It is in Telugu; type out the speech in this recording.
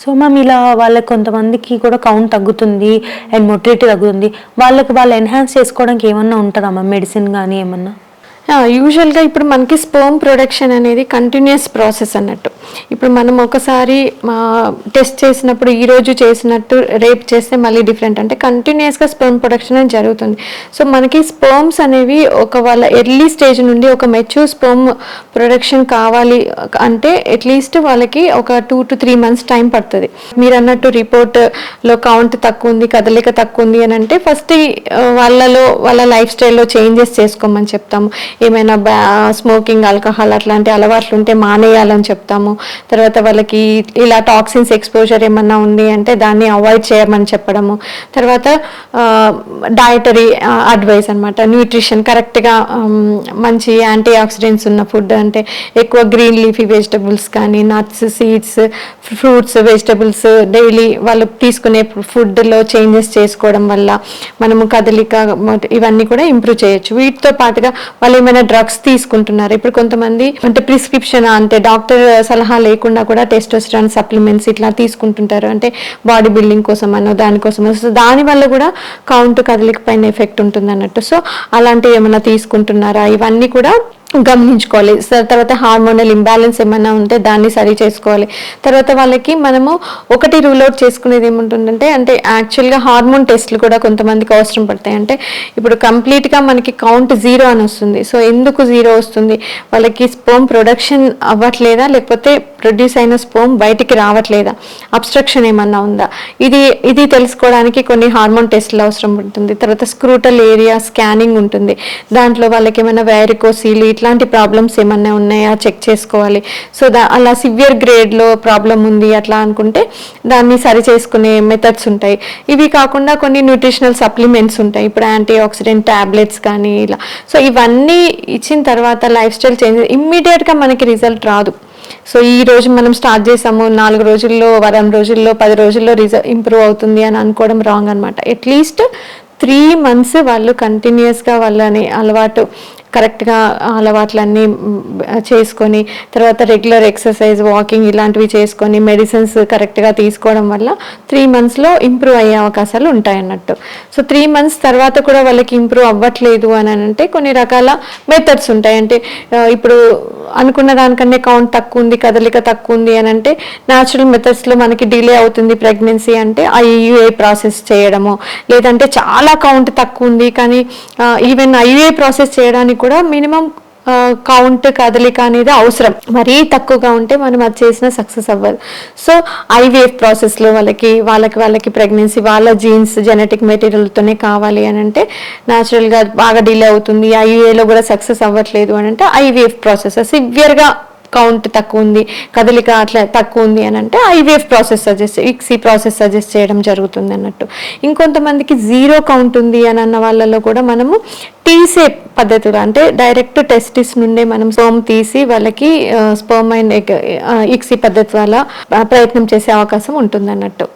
సో మ్యామ్ ఇలా వాళ్ళకి కొంతమందికి కూడా కౌంట్ తగ్గుతుంది అండ్ మొటిలిటీ తగ్గుతుంది. వాళ్ళకి వాళ్ళు ఎన్హాన్స్ చేసుకోవడానికి ఏమన్నా ఉంటుందా మ్యామ్ మెడిసిన్ కానీ ఏమన్నా? యూజువల్గా ఇప్పుడు మనకి స్పోమ్ ప్రొడక్షన్ అనేది కంటిన్యూస్ ప్రాసెస్ అన్నట్టు. ఇప్పుడు మనం ఒకసారి టెస్ట్ చేసినప్పుడు ఈరోజు చేసినట్టు రేపు చేస్తే మళ్ళీ డిఫరెంట్ అంటే కంటిన్యూస్గా స్పోమ్ ప్రొడక్షన్ అనేది జరుగుతుంది. సో మనకి స్పోమ్స్ అనేవి ఒక వాళ్ళ ఎర్లీ స్టేజ్ నుండి ఒక మెచ్యూర్ స్పోమ్ ప్రొడక్షన్ కావాలి అంటే అట్లీస్ట్ వాళ్ళకి ఒక two to three months time పడుతుంది. మీరు అన్నట్టు రిపోర్ట్లో కౌంట్ తక్కువ ఉంది కదలిక తక్కువ ఉంది అని అంటే ఫస్ట్ వాళ్ళలో వాళ్ళ లైఫ్ స్టైల్లో చేంజెస్ చేసుకోమని చెప్తాము. ఏమైనా బ్యా స్మోకింగ్ ఆల్కహాల్ అట్లాంటి అలవాట్లు ఉంటే మానేయాలని చెప్తాము. తర్వాత వాళ్ళకి ఇలా టాక్సిన్స్ ఎక్స్పోజర్ ఏమన్నా ఉంది అంటే దాన్ని అవాయిడ్ చేయమని చెప్పడము. తర్వాత డయటరీ అడ్వైస్ అనమాట న్యూట్రిషన్ కరెక్ట్గా మంచి యాంటీ ఆక్సిడెంట్స్ ఉన్న ఫుడ్ అంటే ఎక్కువ గ్రీన్ లీఫీ వెజిటబుల్స్ కానీ nuts seeds fruits vegetables daily వాళ్ళు తీసుకునే ఫుడ్లో చేంజెస్ చేసుకోవడం వల్ల మనము కదలిక ఇవన్నీ కూడా ఇంప్రూవ్ చేయొచ్చు. వీటితో పాటుగా వాళ్ళు ఏమైనా డ్రగ్స్ తీసుకుంటున్నారు? ఇప్పుడు కొంతమంది అంటే ప్రిస్క్రిప్షన్ అంటే డాక్టర్ సలహా లేకుండా కూడా టెస్టోస్టరాన్ సప్లిమెంట్స్ ఇట్లా తీసుకుంటుంటారు. అంటే బాడీ బిల్డింగ్ కోసం అనో దానికోసం సో దానివల్ల కూడా కౌంట్ కదలిక పైన ఎఫెక్ట్ ఉంటుంది అన్నట్టు సో అలాంటివి ఏమైనా తీసుకుంటున్నారా? ఇవన్నీ కూడా గమనించుకోవాలి. తర్వాత హార్మోనల్ ఇంబ్యాలెన్స్ ఏమైనా ఉంటే దాన్ని సరి చేసుకోవాలి. తర్వాత వాళ్ళకి మనము ఒకటి రూల్ అవుట్ చేసుకునేది ఏముంటుందంటే అంటే యాక్చువల్గా హార్మోన్ టెస్ట్లు కూడా కొంతమందికి అవసరం పడతాయి. అంటే ఇప్పుడు కంప్లీట్గా మనకి కౌంట్ జీరో అని వస్తుంది. సో ఎందుకు జీరో వస్తుంది? వాళ్ళకి స్పోమ్ ప్రొడక్షన్ అవ్వట్లేదా? లేకపోతే ప్రొడ్యూస్ అయిన స్పోమ్ బయటికి రావట్లేదా? అబ్స్ట్రక్షన్ ఏమన్నా ఉందా? ఇది ఇది తెలుసుకోవడానికి కొన్ని హార్మోన్ టెస్ట్లు అవసరం ఉంటుంది తర్వాత స్క్రూటల్ ఏరియా స్కానింగ్ ఉంటుంది. దాంట్లో వాళ్ళకి ఏమైనా వ్యారికోసీలు ఎట్లాంటి ప్రాబ్లమ్స్ ఏమన్నా ఉన్నాయా? చెక్ చేసుకోవాలి. సో దా అలా సివియర్ గ్రేడ్లో ప్రాబ్లం ఉంది అట్లా అనుకుంటే దాన్ని సరి చేసుకునే మెథడ్స్ ఉంటాయి. ఇవి కాకుండా కొన్ని న్యూట్రిషనల్ సప్లిమెంట్స్ ఉంటాయి. ఇప్పుడు యాంటీ ఆక్సిడెంట్ ట్యాబ్లెట్స్ కానీ ఇలా. సో ఇవన్నీ ఇచ్చిన తర్వాత లైఫ్ స్టైల్ చేంజ్ ఇమ్మీడియట్గా మనకి రిజల్ట్ రాదు. సో ఈ రోజు మనం స్టార్ట్ చేసాము నాలుగు రోజుల్లో వారం రోజుల్లో పది రోజుల్లో రిజ ఇంప్రూవ్ అవుతుంది అని అనుకోవడం రాంగ్ అనమాట అట్లీస్ట్ త్రీ మంత్స్ వాళ్ళు కంటిన్యూస్గా వాళ్ళని అలవాటు కరెక్ట్గా అలవాట్లన్నీ చేసుకొని తర్వాత రెగ్యులర్ ఎక్సర్సైజ్ వాకింగ్ ఇలాంటివి చేసుకొని మెడిసిన్స్ కరెక్ట్గా తీసుకోవడం వల్ల త్రీ మంత్స్లో ఇంప్రూవ్ అయ్యే అవకాశాలు ఉంటాయి అన్నట్టు. సో త్రీ మంత్స్ తర్వాత కూడా వాళ్ళకి ఇంప్రూవ్ అవ్వట్లేదు అని అంటే కొన్ని రకాల మెథడ్స్ ఉంటాయి. అంటే ఇప్పుడు అనుకున్న దానికన్నా కౌంట్ తక్కువ ఉంది కదలిక తక్కువ ఉంది అని అంటే న్యాచురల్ మెథడ్స్లో మనకి డిలే అవుతుంది ప్రెగ్నెన్సీ అంటే ఐయుఏ ప్రాసెస్ చేయడము. లేదంటే చాలా కౌంట్ తక్కువ ఉంది కానీ ఈవెన్ ఐయుఏ ప్రాసెస్ చేయడానికి కూడా మినిమం కౌంట్ కదలిక అనేది అవసరం. మరీ తక్కువగా ఉంటే మనం అది చేసిన సక్సెస్ అవ్వదు. సో ఐవీఎఫ్ ప్రాసెస్లో వాళ్ళకి వాళ్ళకి వాళ్ళకి ప్రెగ్నెన్సీ వాళ్ళ జీన్స్ జెనెటిక్ మెటీరియల్తోనే కావాలి అని అంటే న్యాచురల్గా బాగా డిలే అవుతుంది. ఐయుఏలో కూడా సక్సెస్ అవ్వట్లేదు అని అంటే ఐవీఎఫ్ ప్రాసెస్ సివియర్గా కౌంట్ తక్కువ ఉంది కదలిక అట్లా తక్కువ ఉంది అని అంటే IVF process suggest ICSI process suggest చేయడం జరుగుతుంది అన్నట్టు. ఇంకొంతమందికి జీరో కౌంట్ ఉంది అని అన్న వాళ్ళలో కూడా మనము తీసే పద్ధతిలో అంటే డైరెక్ట్ టెస్టిస్ నుండే మనం స్పోమ్ తీసి వాళ్ళకి స్పోమ్ అండ్ ఇక్సీ పద్ధతి వల్ల ప్రయత్నం చేసే అవకాశం ఉంటుంది అన్నట్టు.